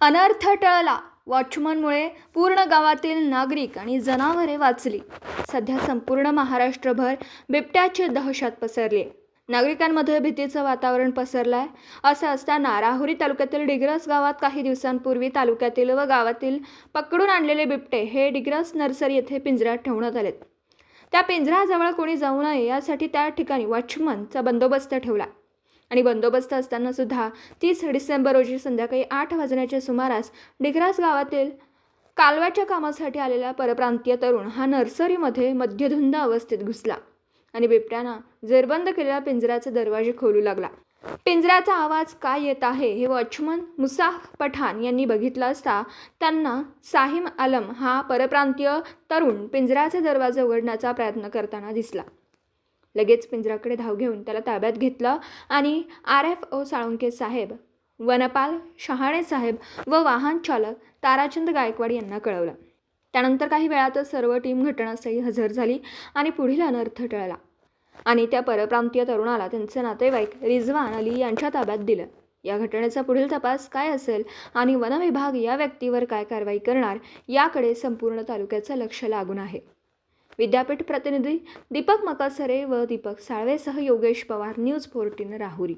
अनर्थ टळला. वॉचमनमुळे पूर्ण गावातील नागरिक आणि जनावरे वाचली. सध्या संपूर्ण महाराष्ट्रभर बिबट्याची दहशत पसरली. नागरिकांमध्ये भीतीचं वातावरण पसरलं आहे असं असताना राहुरी तालुक्यातील डिग्रस गावात काही दिवसांपूर्वी तालुक्यातील व गावातील पकडून आणलेले बिबटे हे डिग्रस नर्सरी येथे पिंजऱ्यात ठेवण्यात आलेत. त्या पिंजऱ्याजवळ कोणी जाऊ नये यासाठी त्या ठिकाणी वॉचमनचा बंदोबस्त ठेवला. आणि बंदोबस्त असताना सुद्धा तीस डिसेंबर रोजी संध्याकाळी आठ वाजण्याच्या सुमारास डिग्रास गावातील कालव्याच्या कामासाठी आलेला परप्रांतीय तरुण हा नर्सरीमध्ये मध्यधुंद अवस्थेत घुसला आणि बिबट्यानं जेरबंद केलेल्या पिंजऱ्याचे दरवाजे खोलू लागला. पिंजऱ्याचा आवाज काय येत आहे हे वॉचमन मुसाफ पठाण यांनी बघितलं असता त्यांना साहिम आलम हा परप्रांतीय तरुण पिंजऱ्याचे दरवाजे उघडण्याचा प्रयत्न करताना दिसला. लगेच पिंजराकडे धाव घेऊन त्याला ताब्यात घेतलं आणि R F O Salunke saheb वनपाल शहाणे साहेब व वाहन चालक ताराचंद गायकवाड यांना कळवलं. त्यानंतर काही वेळातच सर्व टीम घटनास्थळी हजर झाली आणि पुढील अनर्थ टळला आणि त्या परप्रांतीय तरुणाला त्यांचे नातेवाईक रिझवान अली यांच्या ताब्यात दिलं. या घटनेचा पुढील तपास काय असेल आणि वनविभाग या व्यक्तीवर काय कारवाई करणार याकडे संपूर्ण तालुक्याचं लक्ष लागून आहे. विद्यापीठ प्रतिनिधी दीपक मकासरे व दीपक साळवेसह योगेश पवार न्यूज फोर्टीन राहुरी.